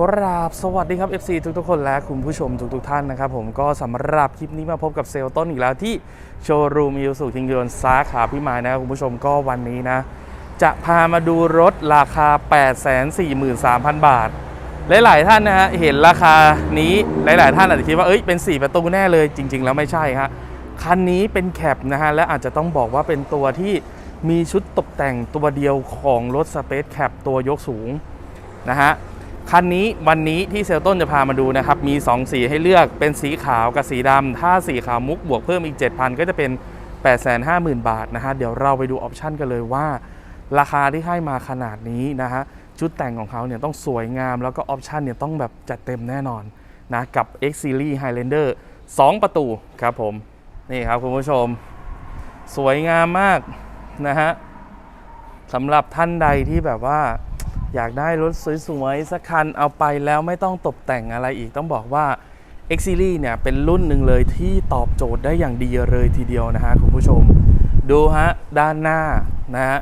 กราบสวัสดีครับ FC ทุกๆคนและคุณผู้ชมทุกๆท่านนะครับ ผมก็สำหรับคลิปนี้มาพบกับเซลล์ต้นอีกแล้วที่โชว์รูมอิวสุคิงยนสาขาพิมายนะครับคุณผู้ชมก็วันนี้นะ จะพามาดูรถราคา 843,000 บาท หลาย ๆ ท่านนะฮะเห็นราคานี้หลาย ๆ ท่านอาจจะคิดว่าเอ้ยเป็น 4 ประตูแน่เลยจริง ๆ แล้วไม่ใช่ฮะคันนี้เป็นแคปนะฮะและอาจจะต้องบอกว่าเป็นตัวที่มีชุดตกแต่งตัวเดียวของรถสเปซแคปตัวยกสูงนะฮะ คันนี้วันนี้ที่เซลต้นจะพามาดูนะครับ มี 2 สีให้เลือกเป็นสีขาวกับสีดำถ้าสีขาวมุกบวกเพิ่มอีก 7,000 ก็จะเป็น 850,000 บาทนะฮะเดี๋ยวเราไปดูออปชันกันเลยว่า ราคาที่ให้มาขนาดนี้นะฮะชุดแต่งของเขาเนี่ยต้องสวยงามแล้วก็ออปชันเนี่ยต้องแบบจัดเต็มแน่นอนนะกับ X Series Highlander 2 ประตูครับผม นี่ครับคุณผู้ชม สวยงามมากนะฮะสำหรับท่านใดที่แบบว่า อยากได้รถสวยๆสักคันเอาไปแล้วไม่ต้องตกแต่งอะไรอีกต้องบอกว่า X Series เนี่ยเป็นรุ่นหนึ่งเลยที่ตอบโจทย์ได้อย่างดีเลยทีเดียวนะฮะคุณผู้ชม ดูฮะด้านหน้านะฮะ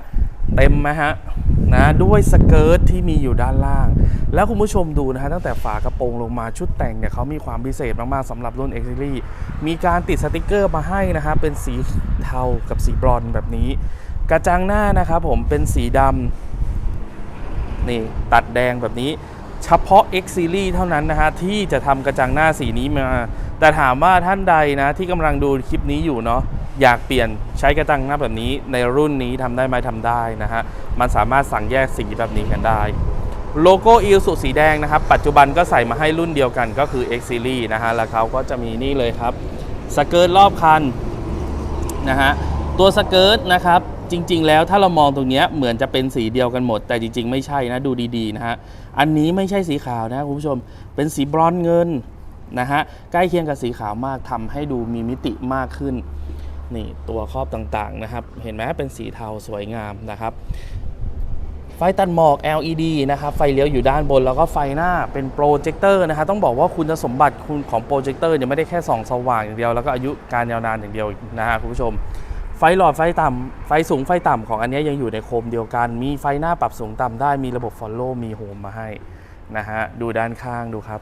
เต็มไหมฮะนะด้วยสเกิร์ตที่มีอยู่ด้านล่าง แล้วคุณผู้ชมดูนะฮะตั้งแต่ฝากระโปรงลงมาชุดแต่งเนี่ยเขามีความพิเศษมากๆสำหรับรุ่น X Series มีการติดสติกเกอร์มาให้นะฮะเป็นสีเทากับสีบรอนซ์แบบนี้ กระจังหน้านะครับผมเป็นสีดำ นี่ตัดแดงแบบนี้ เฉพาะ X Series เท่านั้นนะฮะที่จะทำกระจังหน้าสีนี้มา แต่ถามว่าท่านใดนะที่กำลังดูคลิปนี้อยู่เนาะอยากเปลี่ยนใช้กระจังหน้าแบบนี้ในรุ่นนี้ทำได้ไหมทำได้นะฮะมันสามารถสั่งแยกสีแบบนี้กันได้โลโก้อิลสุสีแดงนะครับ ปัจจุบันก็ใส่มาให้รุ่นเดียวกันก็คือ X Series นะฮะ แล้วเขาก็จะมีนี่เลยครับ สเกิร์ตรอบคันนะฮะ ตัวสเกิร์ตนะครับ จริง ๆ แล้วถ้าเรามองตรงนี้เหมือนจะเป็นสีเดียวกันหมด แต่จริง ๆ ไม่ใช่นะดูดีๆนะฮะอันนี้ไม่ใช่สีขาวนะคุณผู้ชม เป็นสีบรอนซ์เงินนะฮะใกล้เคียงกับสีขาวมากทำให้ดูมีมิติมากขึ้นนี่ตัวครอบต่างๆนะครับ เห็นไหมเป็นสีเทาสวยงามนะครับ ไฟตัดหมอก LED นะครับ ไฟเลี้ยวอยู่ด้านบน แล้วก็ไฟหน้าเป็นโปรเจคเตอร์นะฮะต้องบอกว่าคุณสมบัติคุณของโปรเจคเตอร์เนี่ยไม่ได้แค่ส่องสว่างอย่างเดียว แล้วก็อายุการยาวนานอย่างเดียวนะฮะคุณผู้ชม ไฟหลอดไฟต่ำไฟสูงไฟต่ำของอันนี้ยังอยู่ในโคมเดียวกัน มีไฟหน้าปรับสูงต่ำได้มีระบบ Follow มีโฮมมาให้นะฮะดูด้านข้างดูครับ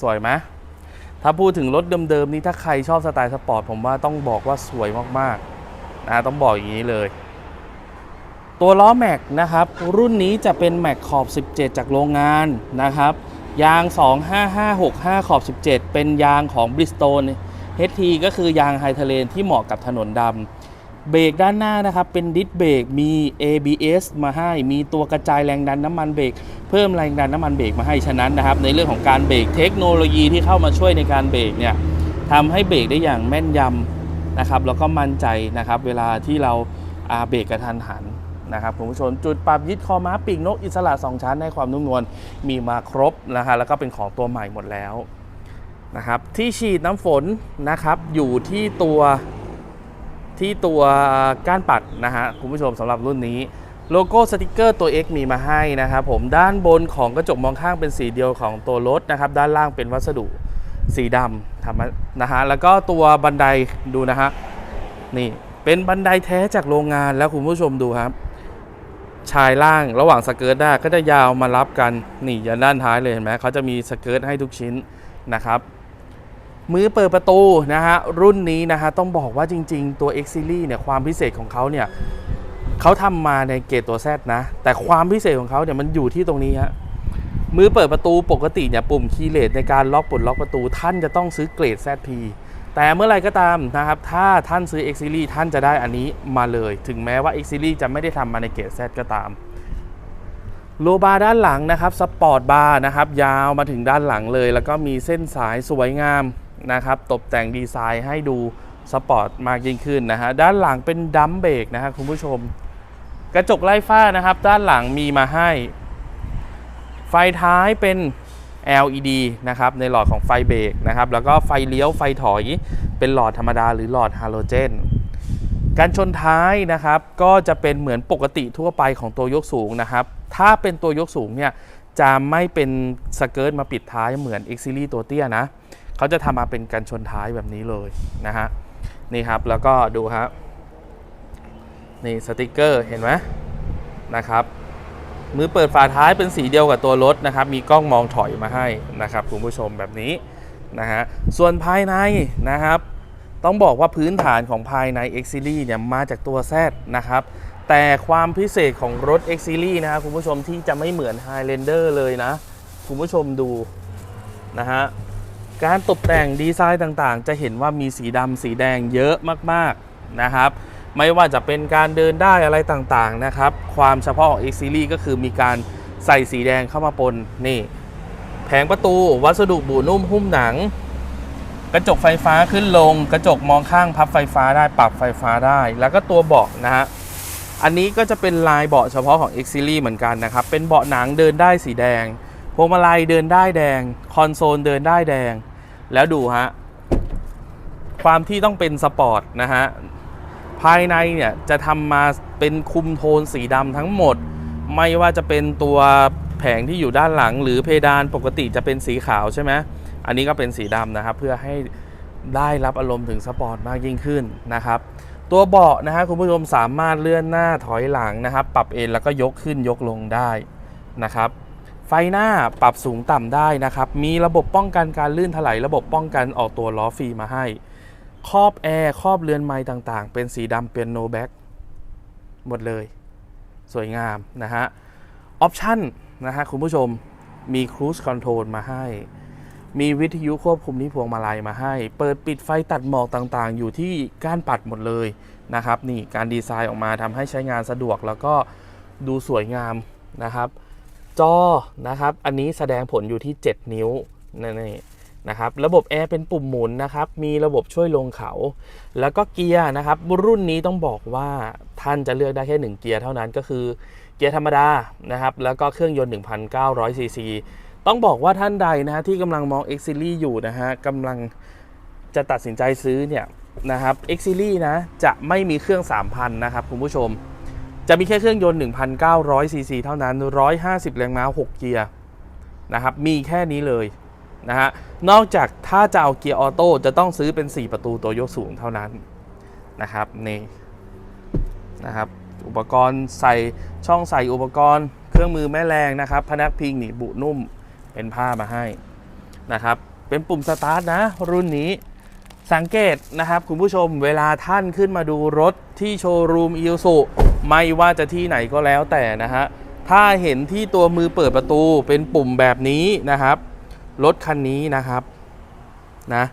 สวยไหมถ้าพูดถึงรถเดิมๆนี้ถ้าใครชอบสไตล์สปอร์ตผมว่าต้องบอกว่าสวยมากๆนะต้องบอกอย่างนี้เลย ตัวล้อแม็กนะครับ รุ่นนี้จะเป็นแม็กขอบ 17 จากโรงงานนะครับยาง 25565 ขอบ 17 เป็นยางของ Bridgestone HT ก็คือยางไฮเทเลนที่เหมาะกับถนนดำ เบรกด้านหน้านะครับ เป็นดิสเบรกมี ABS มาให้ มีตัวกระจายแรงดันน้ำมันเบรกเพิ่มแรงดันน้ำมันเบรกมาให้ฉะนั้นนะครับ ในเรื่องของการเบรกเทคโนโลยีที่เข้ามาช่วยในการเบรกเนี่ยทำให้เบรกได้อย่างแม่นยำนะครับแล้วก็มั่นใจนะครับ เวลาที่เราอาเบรกกระทันหันนะครับคุณผู้ชมจุดปรับยึดคอม้าปีกนกอิสระ 2 ชั้นให้ความนุ่มนวลมีมาครบนะฮะแล้วก็เป็นของตัวใหม่หมดแล้วนะครับที่ฉีดน้ำฝนนะครับอยู่ที่ตัว ที่ตัวก้านปัดนะฮะคุณผู้ชมสำหรับรุ่นนี้โลโก้สติกเกอร์ตัว X มีมาให้นะครับผมด้านบนของกระจกมองข้างเป็นสีเดียวของตัวรถนะครับด้านล่างเป็นวัสดุสีดำทำนะฮะแล้วก็ตัวบันไดดูนะฮะนี่เป็นบันไดแท้จากโรงงานแล้วคุณผู้ชมดูครับ ชายล่างระหว่างสเกิร์ตได้ก็จะยาวมารับกันนี่ยันด้านท้ายเลยเห็นไหมเขาจะมีสเกิร์ตให้ทุกชิ้นนะครับ มือเปิดประตูนะฮะรุ่นนี้นะฮะต้องบอกว่าจริง ๆ ตัว X Series เนี่ยความพิเศษของเขาเนี่ยเขาทำมาในเกรดตัว Z นะ แต่ความพิเศษของเขาเนี่ยมันอยู่ที่ตรงนี้ฮะมือเปิดประตูปกติเนี่ยปุ่มคีย์เลสในการล็อกปลดล็อกประตู ท่านจะต้องซื้อเกรด ZP แต่เมื่อไรก็ตามนะครับ ถ้าท่านซื้อ X Series ท่านจะได้อันนี้มาเลย ถึงแม้ว่า X Series จะไม่ได้ทำมาในเกรด Z ก็ตามโลบาร์ด้านหลังนะครับสปอร์ตบาร์นะครับยาวมาถึงด้านหลังเลย แล้วก็มีเส้นสายสวยงาม นะครับ ตกแต่งดีไซน์ให้ดูสปอร์ตมากยิ่งขึ้นนะฮะ ด้านหลังเป็นดัมเบรกนะฮะคุณผู้ชม กระจกไล่ฟ้านะครับ ด้านหลังมีมาให้ ไฟท้ายเป็น LED นะครับในหลอดของไฟเบรกนะครับ แล้วก็ไฟเลี้ยวไฟถอยเป็นหลอดธรรมดาหรือหลอดฮาโลเจนการชนท้ายนะครับก็จะเป็นเหมือนปกติทั่วไปของตัวยกสูงนะครับ ถ้าเป็นตัวยกสูงเนี่ยจะไม่เป็นสเกิร์ตมาปิดท้ายเหมือน X Series ตัวเตี้ยนะ เขาจะทำมาเป็นการชนท้ายแบบนี้เลยนะฮะนี่ครับแล้วก็ดูครับนี่สติกเกอร์เห็นไหมนะครับมือเปิดฝาท้ายเป็นสีเดียวกับตัวรถนะครับ มีกล้องมองถอยมาให้นะครับคุณผู้ชมแบบนี้นะฮะส่วนภายในนะครับ ต้องบอกว่าพื้นฐานของภายใน X Series เนี่ยมาจากตัว Z นะครับแต่ความพิเศษของรถ X Series นะครับคุณผู้ชมที่จะไม่เหมือน Highlander เลยนะ คุณผู้ชมดูนะฮะ การตกแต่งดีไซน์ต่างๆ จะเห็นว่ามีสีดำสีแดงเยอะมากๆนะครับ ไม่ว่าจะเป็นการเดินได้อะไรต่างๆนะครับ ความเฉพาะของ X Series ก็คือมีการใส่สีแดงเข้ามาปนนี่แผงประตูวัสดุบูนุ่มหุ้มหนัง กระจกไฟฟ้าขึ้นลง กระจกมองข้างพับไฟฟ้าได้ปรับไฟฟ้าได้ แล้วก็ตัวเบาะนะฮะอันนี้ก็จะเป็นลายเบาะเฉพาะของ X Series เหมือนกันนะครับ เป็นเบาะหนังเดินได้สีแดงพวงมาลัยเดินได้แดง คอนโซลเดินได้แดง แล้วดูฮะ ความที่ต้องเป็นสปอร์ตนะฮะ ภายในเนี่ยจะทำมาเป็นคุมโทนสีดำทั้งหมด ไม่ว่าจะเป็นตัวแผงที่อยู่ด้านหลัง หรือเพดานปกติจะเป็นสีขาวใช่ไหมอันนี้ก็เป็นสีดำนะครับ เพื่อให้ได้รับอารมณ์ถึงสปอร์ตมากยิ่งขึ้นนะครับ ตัวเบาะนะฮะคุณผู้ชมสามารถเลื่อนหน้าถอยหลังนะครับ ปรับเอนแล้วก็ยกขึ้นยกลงได้นะครับ ไฟหน้าปรับสูงต่ำได้นะครับ มีระบบป้องกันการลื่นถลายระบบป้องกันออกตัวล้อฟรีมาให้ ครอบแอร์ครอบเรือนไม้ต่างๆ เป็นสีดำเป็นโนแบ็กหมดเลย สวยงามนะฮะออปชั่นนะฮะคุณผู้ชมมีครู i คอนโทรลมาให้ มีวิทยุควบคุมที่พวงมาลัยมาให้ เปิดปิดไฟตัดหมอกต่างๆ อยู่ที่ก้านปัดหมดเลยนะครับ นี่การดีไซน์ออกมาทำให้ใช้งานสะดวกแล้วก็ดูสวยงามนะครับ จอนะครับ อันนี้แสดงผลอยู่ที่ 7 นิ้วนั่นเองนะครับระบบแอร์เป็นปุ่มหมุนนะครับ มีระบบช่วยลงเขา แล้วก็เกียร์นะครับ รุ่นนี้ต้องบอกว่าท่านจะเลือกได้แค่ 1 เกียร์เท่านั้นก็คือเกียร์ธรรมดานะครับ แล้วก็เครื่องยนต์ 1,900 ซีซี ต้องบอกว่าท่านใดนะฮะที่กำลังมอง X Series อยู่นะฮะกำลังจะตัดสินใจซื้อเนี่ยนะครับ X Series นะจะไม่มีเครื่อง 3,000 นะครับคุณผู้ชม จะมีแค่เครื่องยนต์ 1,900 ซีซีเท่านั้น 150 แรงม้า 6 เกียร์นะครับ มีแค่นี้เลยนะฮะ นอกจากถ้าจะเอาเกียร์ออโต้จะต้องซื้อเป็น 4 ประตูตัวยกสูงเท่านั้นนะครับนี่นะครับ อุปกรณ์ใส่ช่องใส่อุปกรณ์เครื่องมือแม่แรงนะครับ พนักพิงหนีบุนุ่มเป็นผ้ามาให้นะครับ เป็นปุ่มสตาร์ทนะ รุ่นนี้สังเกตนะครับ คุณผู้ชมเวลาท่านขึ้นมาดูรถที่โชว์รูมอิ s u ไม่ว่าจะที่ไหนก็แล้วแต่นะฮะถ้าเห็นที่ตัวมือเปิดประตูเป็นปุ่มแบบนี้นะครับ รถคันนี้นะครับนะ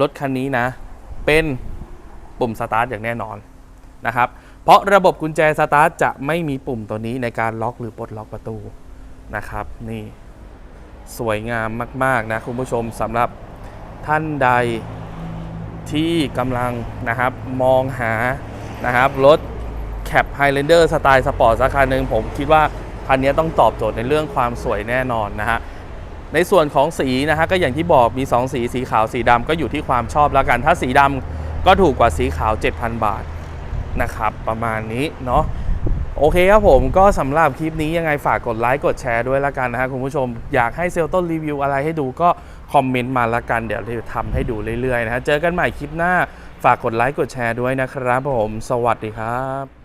รถคันนี้นะ เป็นปุ่มสตาร์ทอย่างแน่นอนนะครับ เพราะระบบกุญแจสตาร์ทจะไม่มีปุ่มตัวนี้ในการล็อกหรือปลดล็อกประตูนะครับ นี่สวยงามมาก ๆ นะ คุณผู้ชมสำหรับท่านใดที่กำลังนะครับมองหานะครับรถ แคป Highlander สไตล์สปอร์ตสักคันหนึ่งผมคิดว่าคันนี้ต้องตอบโจทย์ในเรื่องความสวยแน่นอนนะฮะในส่วนของสีนะฮะก็อย่างที่บอกมี 2 สีสีขาวสีดำก็อยู่ที่ความชอบแล้วกัน ถ้าสีดำก็ถูกกว่าสีขาว 7,000 บาทนะครับประมาณนี้เนาะโอเคครับผมก็สำหรับคลิปนี้ยังไงฝากกดไลค์กดแชร์ด้วยละกันนะฮะคุณผู้ชมอยากให้เซลต้นรีวิวอะไรให้ดูก็คอมเมนต์มาละกันเดี๋ยวเราทำให้ดูเรื่อยๆนะฮะเจอกันใหม่คลิปหน้าฝากกดไลค์กดแชร์ด้วยนะครับผม สวัสดีครับ